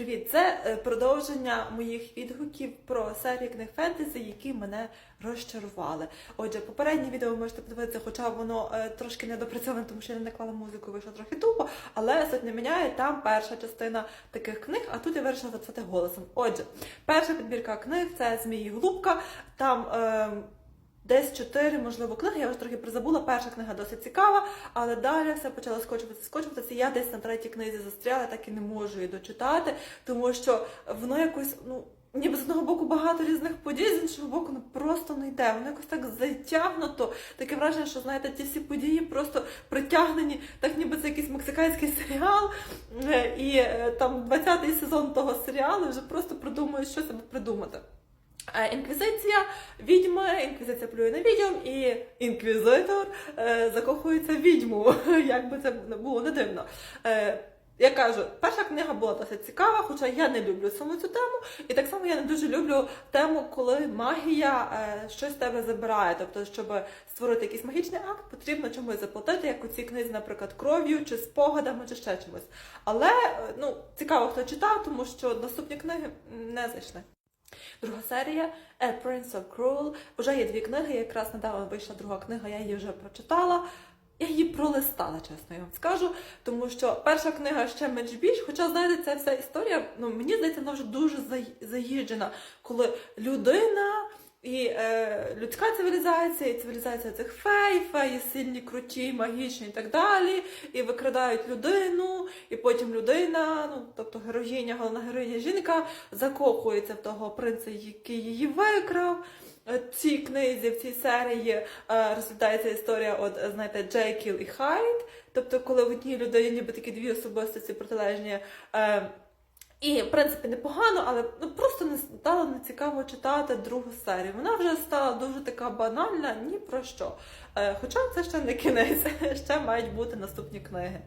Привіт! Це е, продовження моїх відгуків про серію книг фентезі, які мене розчарували. Отже, попереднє відео ви можете подивитися, хоча воно е, трошки недопрацьоване, тому що я не наклала музику, вийшло трохи тупо, але суть не міняє. Там перша частина таких книг, а тут я вирішила записати голосом. Отже, перша підбірка книг це Змії Голубка. Там. Е, Десь чотири, можливо, книги. Я вже трохи призабула. Перша книга досить цікава, але далі все почало скочуватися, скочуватися. Я десь на третій книзі застряла, так і не можу її дочитати, тому що воно якось, ну. Ніби з одного боку багато різних подій, з іншого боку, ну просто не йде. Воно якось так затягнуто. Таке враження, що знаєте, ті всі події просто притягнені, так ніби це якийсь мексиканський серіал. Е, І е, там 20-й сезон того серіалу вже просто придумують, що себе придумати. Е, Інквізиція, відьми, інквізиція плює на відьом, і інквізитор е, закохується в відьму, як би це було не дивно. Е, я кажу, перша книга була досить цікава, хоча я не люблю саме цю тему. І так само я не дуже люблю тему, коли магія е, щось тебе забирає. Тобто, щоб створити якийсь магічний акт, потрібно чомусь заплатити, як у цій книзі, наприклад, кров'ю чи спогадами, чи ще чимось. Але ну, цікаво, хто читав, тому що наступні книги не зайшли. Друга серія A Prince of Cruel. Вже є дві книги, якраз недавно вийшла друга книга, я її вже прочитала. Я її пролистала, чесно я вам скажу, тому що перша книга ще менш більш, хоча, знаєте, ця вся історія, ну мені здається, вона вже дуже заїжджена, коли людина і е, людська цивілізація, і цивілізація цих фей, феї сильні, круті, магічні і так далі, і викрадають людину, і потім людина, ну тобто героїня, головна героїня жінка, закохується в того принца, який її викрав. Е, цій книзі, в цій серії е, розглядається історія, от знаєте, Джейкіл і Хайд. Тобто, коли в одній людині ніби такі дві особистості протилежні. Е, і, в принципі, непогано, але ну просто не стало нецікаво читати другу серію. Вона вже стала дуже така банальна, ні про що. Е, хоча це ще не кінець, ще мають бути наступні книги.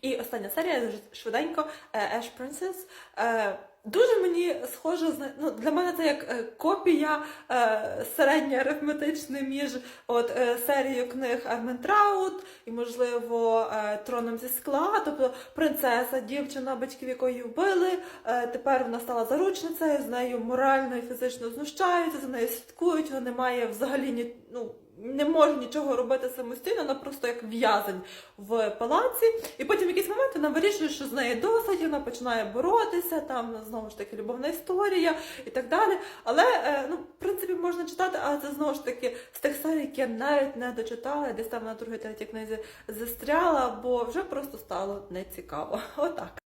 І остання серія дуже швиденько Еш Princess. Е, Дуже мені схоже, ну, для мене це як е, копія е, середня арифметична між от, е, серією книг Арментраут і, можливо, е, Троном зі скла. Тобто принцеса, дівчина, батьків якої вбили. Е, тепер вона стала заручницею, з нею морально і фізично знущаються, за нею слідкують, вона не має взагалі ні, ну, не може нічого робити самостійно, вона просто як в'язень в палаці. І потім в якийсь момент вона вирішує, що з неї досить, вона починає боротися, там знову ж таки любовна історія і так далі. Але е, ну, в принципі можна читати, але це знову ж таки з тих серій, які я навіть не дочитала, десь там на другій третій книзі застряла, бо вже просто стало нецікаво. Отак.